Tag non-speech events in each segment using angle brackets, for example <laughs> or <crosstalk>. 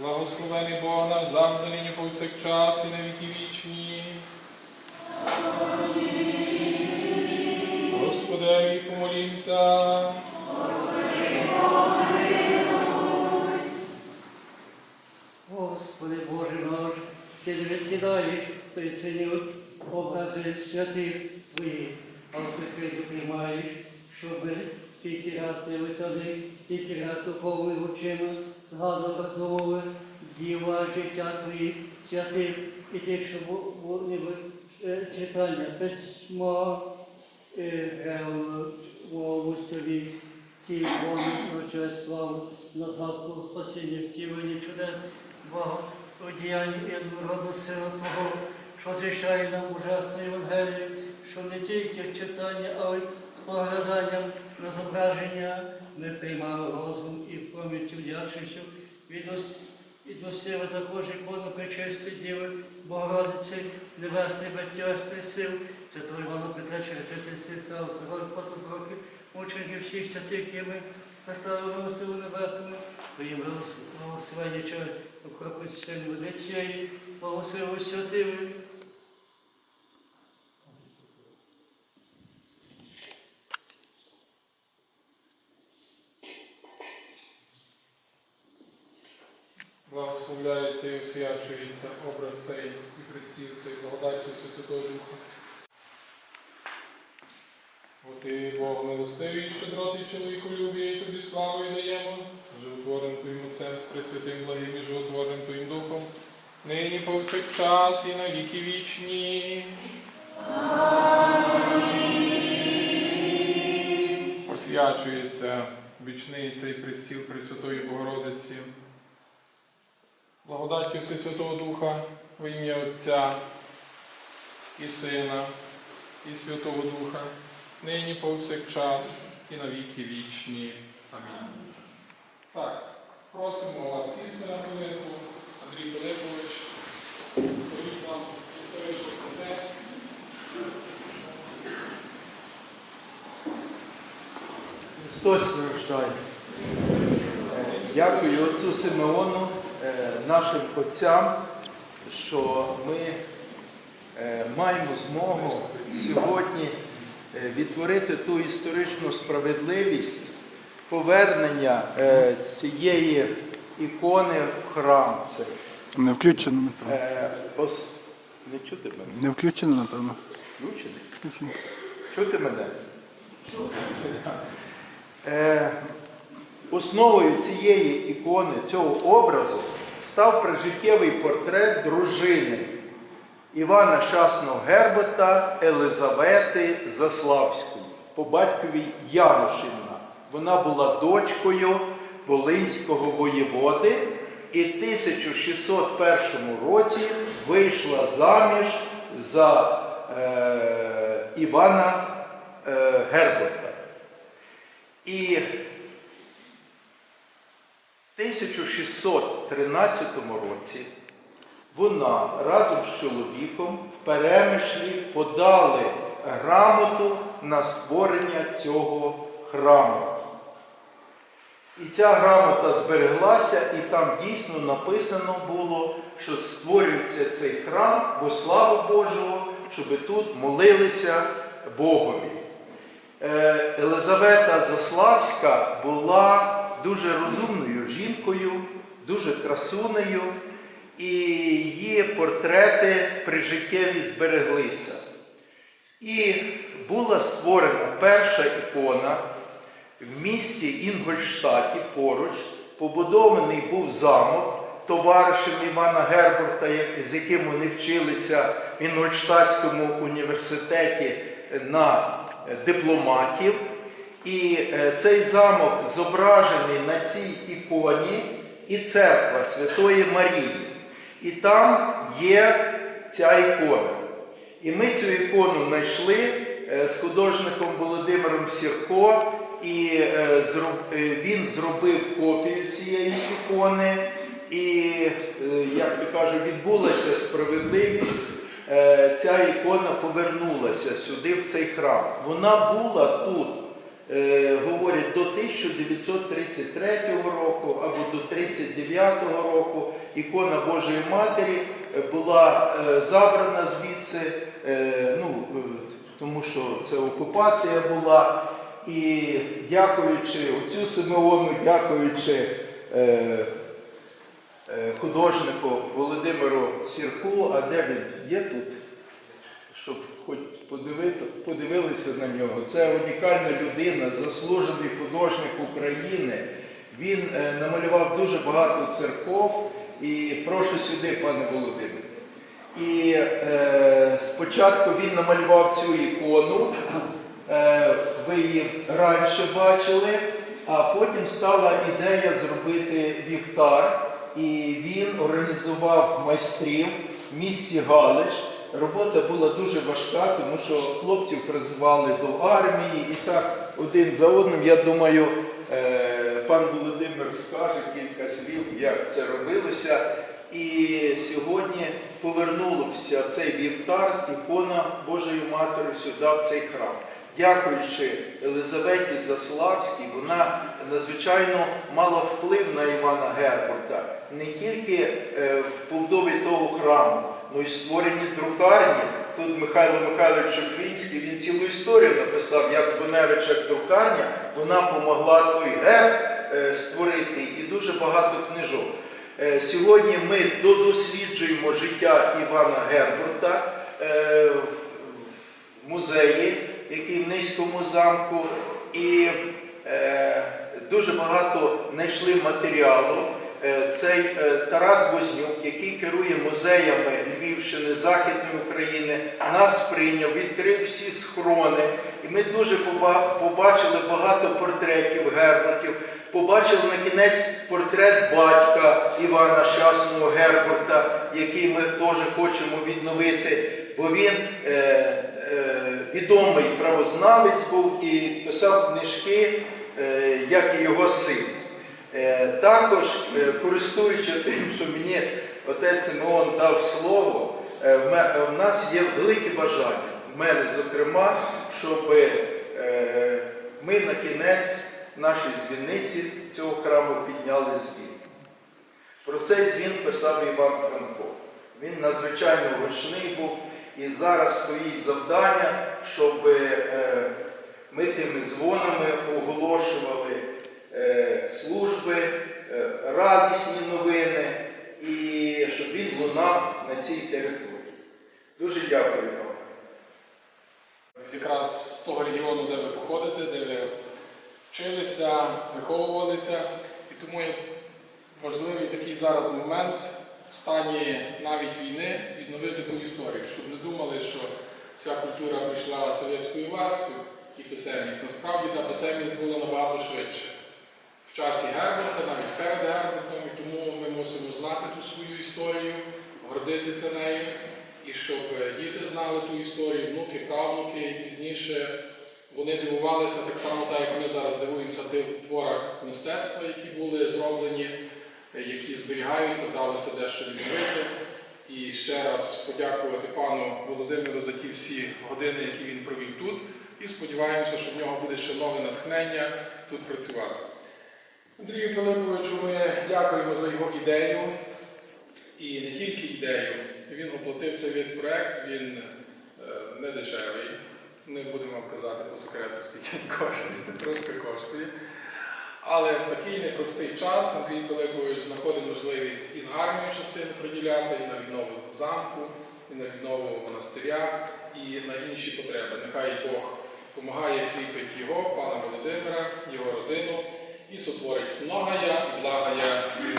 Благословений Бог наш завжди нині повсякчас і на віки вічні. Господеві помолімся. Господи Боже наш, Ти не відкидаєш писані образи святих Твоїх, а прихильно приймаєш, щоб тільки раз дивитися них, тільки раз духовними очима, згадував роздумови діла життя Твоїх святих і тих, що бу- були е, читання письма, е, ці вони про честь славу на згадку спасіння втілення чудес, Бога, одіяння і однородну силу Твого, що звіщає нам божество Євангелію, що не тільки читання, а й погляданням на зображення. Ми приймали розум і пам'яттю вдячністю. Віднос- відносили також ікону причисти Діви Богородиці, Небесної безтяжної сил, це Івана Петра славу, слава, потім років, мучеників всіх святих, які ми поставили силу небесними, твоїм благословення через окропи сильні водичі, благослову святими. Благословляється і освячується образ цей і хрестів цей, благодаттю Святого Духа. Бо ти, Бог милостивий, і щедротий чоловіку любі, і тобі славу і даємо, животворим Твоїм Отцем, з Пресвятим благим і животворим Твоїм Духом, нині повсякчас і на віки вічні. Освячується вічний цей престіл Пресвятої Богородиці. Благодаттю Всесвятого Духа во ім'я Отця і Сина, і Святого Духа. нині повсякчас і на віки вічні. Амінь. Так, просимо вас сісти на хвилинку. Андрій Пилипович, скажіть нам історичний контекст. Христос рождає. Дякую отцу Симеону, нашим отцям, що ми е, маємо змогу сьогодні е, відтворити ту історичну справедливість повернення е, цієї ікони в храм. Це, Не включено, напевно. Не чути мене? Не включено, напевно. Включений? Включено. Чути мене? Е, основою цієї ікони, цього образу, став прижиттєвий портрет дружини Івана Шасного Гербета Елизавети Заславської по батькові Янушівна. Вона була дочкою Волинського воєводи і в 1601 році вийшла заміж за е, Івана е, Герберта. І 1613 році вона разом з чоловіком в перемишлі подали грамоту на створення цього храму. І ця грамота збереглася, і там дійсно написано було, що створюється цей храм во славу Божого, щоб тут молилися Богові. Елизавета Заславська була дуже розумною жінкою, дуже красунею, і її портрети прижиттєві збереглися. І була створена перша ікона в місті Інгольштаті поруч. Побудований був замок товаришем Івана Гербурта, з яким вони вчилися в Інгольштатському університеті на дипломатів. І е, цей замок зображений на цій іконі і церква Святої Марії. І там є ця ікона. І ми цю ікону знайшли е, з художником Володимиром Сірко, і е, він зробив копію цієї ікони. І, як то кажуть, відбулася справедливість. Ця ікона повернулася сюди, в цей храм. Вона була тут, говорять, до 1933 року або до 1939 року. Ікона Божої Матері е, була е, забрана звідси, е, ну, е, тому що це окупація була. І дякуючи отцю Симеону, дякуючи е, е, художнику Володимиру Сірку, а де він є тут, щоб хоч подивилися на нього. Це унікальна людина, заслужений художник України. Він е, намалював дуже багато церков. І прошу сюди, пане Володимире. І е, спочатку він намалював цю ікону, е, ви її раніше бачили, а потім стала ідея зробити вівтар, і він організував майстрів в місті Галич. Робота була дуже важка, тому що хлопців призивали до армії, і так один за одним, я думаю, е, пан Володимир скаже кілька слів, як це робилося. І сьогодні повернувся цей вівтар, ікона Божої Матері сюди, в цей храм. Дякуючи Елизаветі Заславській, вона надзвичайно мала вплив на Івана Герберта не тільки е, в побудові того храму, але й створенні друкарні. Тут Михайло Михайлович Шоквінський, він цілу історію написав, як Доневич як друкарня, вона допомогла той герб е, створити і дуже багато книжок. Е, Сьогодні ми додосліджуємо життя Івана Герберта е, в музеї, який в Низькому замку, і дуже багато знайшли матеріалу. Е, Цей е, Тарас Вознюк, який керує музеями Львівщини, Західної України, нас прийняв, відкрив всі схорони. І ми дуже побачили багато портретів Гербертів. Побачили на кінець портрет батька Івана Щасного Герберта, який ми теж хочемо відновити, бо він е, е, відомий правознавець був і писав книжки, е, як і його син. Е, Також, е, користуючись тим, що мені отець Симеон дав слово, е, в нас є велике бажання, в мене, зокрема, щоб ми на кінець нашої дзвіниці цього храму підняли звін. Про цей звін писав Іван Франко. Він надзвичайно гучний був, і зараз стоїть завдання, щоб ми тими дзвонами оголошували служби, е, радісні новини, і щоб він лунав на цій території. Дуже дякую вам. якраз з того регіону, де ви походите, де ви вчилися, виховувалися. І тому важливий такий зараз момент в стані навіть війни відновити ту історію, щоб не думали, що вся культура прийшла совєтською властю і писемність. Насправді та писемність була набагато швидше. В часі Герберта, навіть перед Гербертом, і тому ми мусимо знати ту свою історію, гордитися нею, і щоб е, діти знали ту історію, внуки, правнуки, і пізніше вони дивувалися так само, так як ми зараз дивуємося тих творах мистецтва, які були зроблені, е, які зберігаються, вдалося дещо відновити. І ще раз подякувати пану Володимиру за ті всі години, які він провів тут. І сподіваємося, що в нього буде ще нове натхнення тут працювати. Андрію Пилиповичу, ми дякуємо за його ідею. І не тільки ідею. Він оплатив цей весь проект, він е, не дешевий. Не будемо вам казати по секрету, скільки він коштує, трошки коштує. Але в такий непростий час Андрій Пилипович знаходить можливість і на армію частину приділяти, і на віднову замку, і на віднову монастиря, і на інші потреби. Нехай Бог допомагає кріпить його, пана Володимира, його родину і сотворить многая і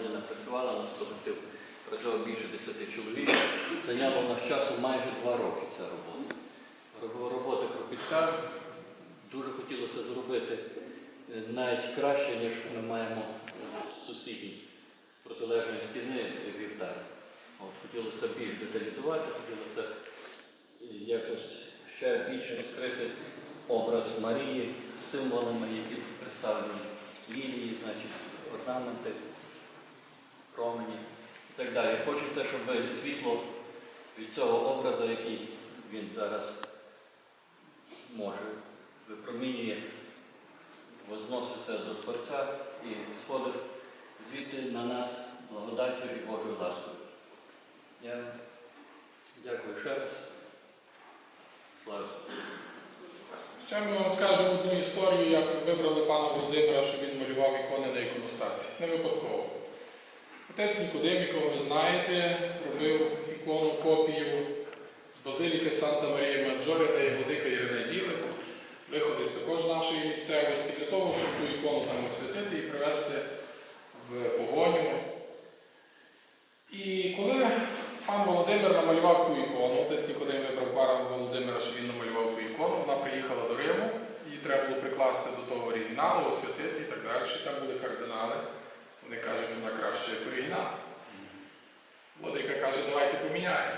людина працювала, наш колектив працював більше 10 чоловік. Зайняло нас часу майже два роки ця робота. Робота кропітка. Дуже хотілося зробити е, навіть краще, ніж ми маємо з сусідній, з протилежної стіни вівтар. От, хотілося більш деталізувати, хотілося е, якось ще більше розкрити образ Марії з символами, які представлені, лілії, значить, орнаменти, промені і так далі. Хочеться, щоб світло від цього образу, який він зараз може, випромінює, возносився до Творця і сходив звідти на нас благодаттю і Божою ласкою. Я дякую ще раз. Слава Ще ми вам скажемо одну історію, як вибрали пана Володимира, щоб він малював ікони на іконостасі. Не випадково. Отець Нікодим, якого ви знаєте, робив ікону копію з базиліки Санта Марія Маджоре, де є владика Ірина Білик, виходить з також нашої місцевості, для того, щоб ту ікону там освятити і привести в погоню. І коли пан Володимир намалював ту ікону, отець Нікодим вибрав пана Володимира, щоб він намалював ту ікону, вона приїхала до Риму, її треба було прикласти до того оригіналу, освятити і так далі. Там були кардинали. Вони кажуть, вона краще як оригінал. Владика каже, давайте поміняємо.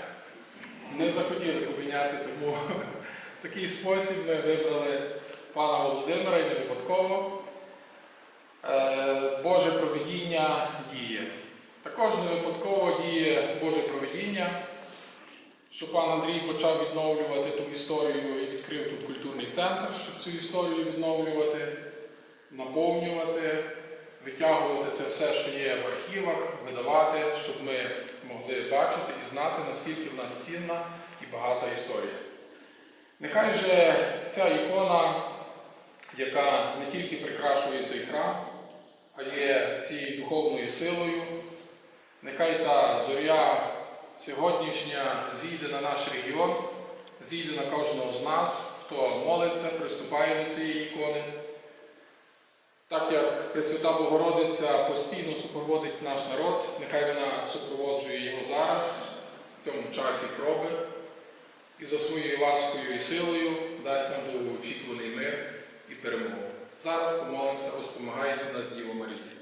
Не захотіли поміняти, тому <laughs> такий спосіб ми вибрали пана Володимира і не випадково. Е, Боже провидіння діє. Також не випадково діє Боже провидіння, що пан Андрій почав відновлювати ту історію і відкрив тут культурний центр, щоб цю історію відновлювати, наповнювати, витягувати це все, що є в архівах, видавати, щоб ми могли бачити і знати, наскільки в нас цінна і багата історія. Нехай же ця ікона, яка не тільки прикрашує цей храм, а є цією духовною силою, нехай та зоря сьогоднішня зійде на наш регіон, зійде на кожного з нас, хто молиться, приступає до цієї ікони. Так як Пресвята Богородиця постійно супроводить наш народ, нехай вона супроводжує його зараз, в цьому часі проби, і за своєю ласкою і силою дасть нам довгоочікуваний мир і перемогу. Зараз помолимося, розпомагає нас Діво Марія.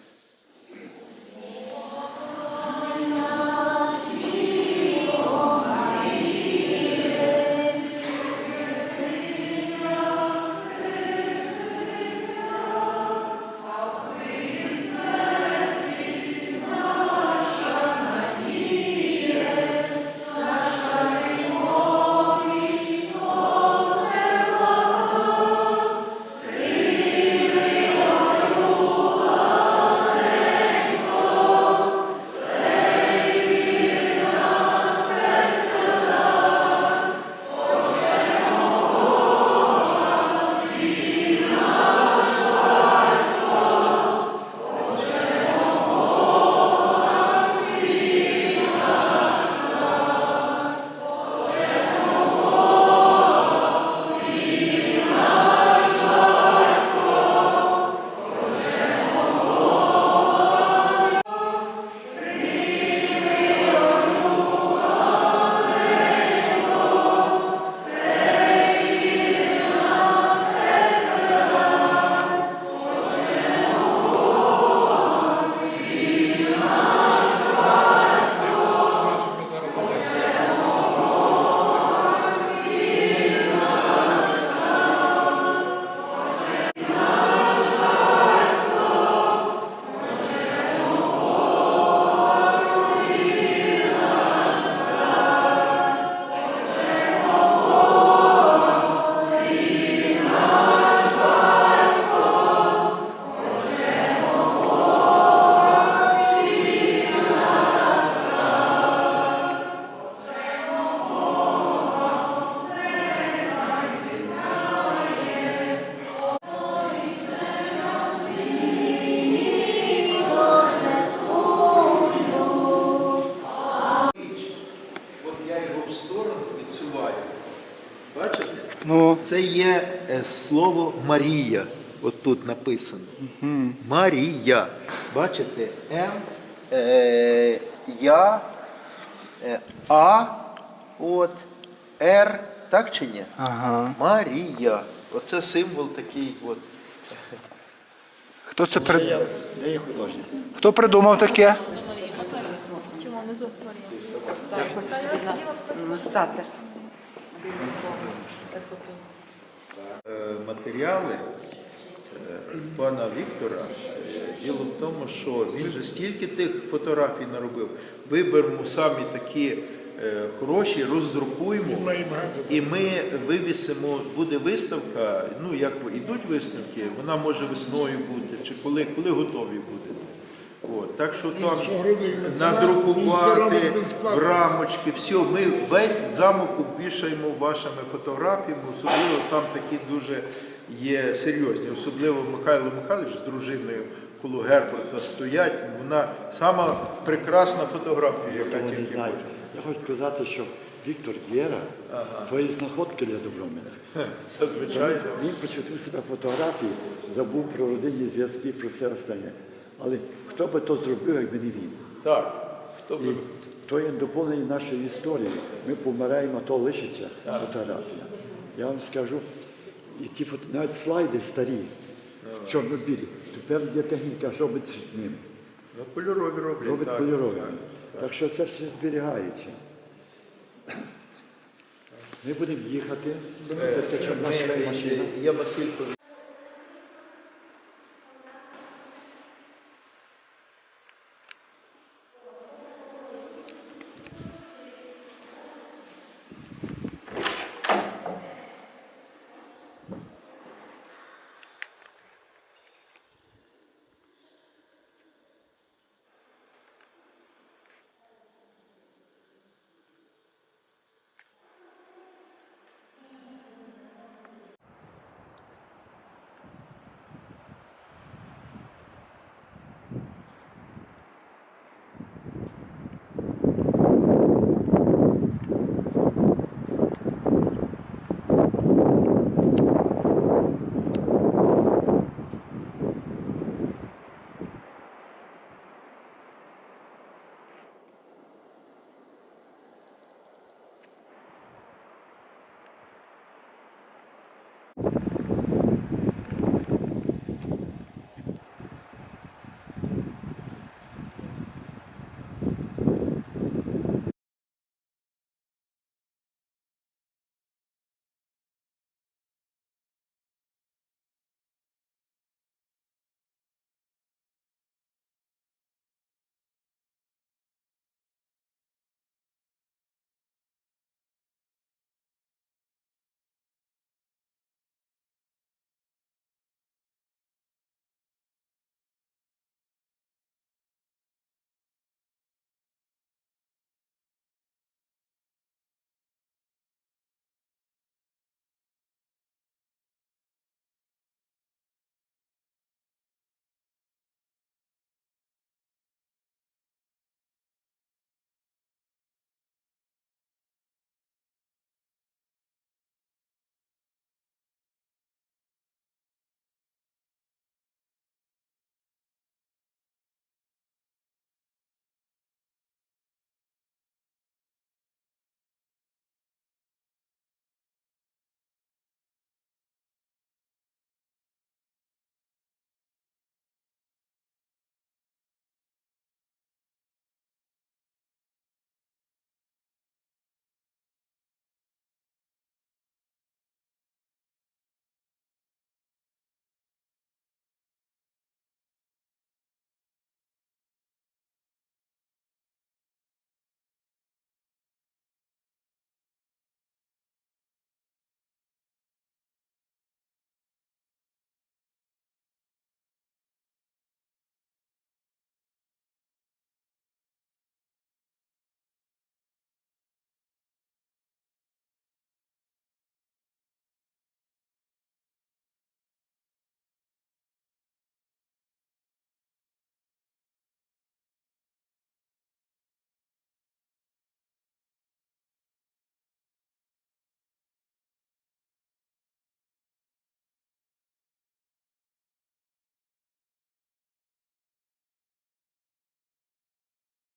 Це є е, слово Марія. От тут написано. Марія. Бачите? М, е, Я, е, А, от, Р, так чи ні? ага. Марія. Оце символ такий от. Хто це при... Хто придумав таке? Чому внизу Стати. Е, матеріали е, пана Віктора. Е, Діло в тому, що він же стільки тих фотографій наробив. Виберемо самі такі хороші, роздрукуємо, і ми вивісимо, буде виставка, ну як ідуть виставки, вона може весною бути, чи коли, коли готові буде. Так що там надрукувати в рамочки, все, ми весь замок обвішаємо вашими фотографіями, особливо там такі дуже є серйозні, особливо Михайло Михайлович з дружиною коло Герберта стоять. Вона сама прекрасна фотографія, яка не тільки знаю. може. Я хочу сказати, що Віктор Єра, то є знаходки для Добромина. Він почутив себе фотографії, забув про родинні зв'язки, про все остальне. Але хто би то зробив, якби не він? Так, хто би І то є доповнення нашої історії. Ми помираємо, а то лишиться фотографія. Я вам скажу, і ті фото, навіть слайди старі, чорно-білі. Тепер є техніка, що робить цвітним, ну, кольорові роблять. робить так, кольоровими. так. Так що це все зберігається. Ми будемо їхати. Е, Тільки щоб наша машина. Я Василько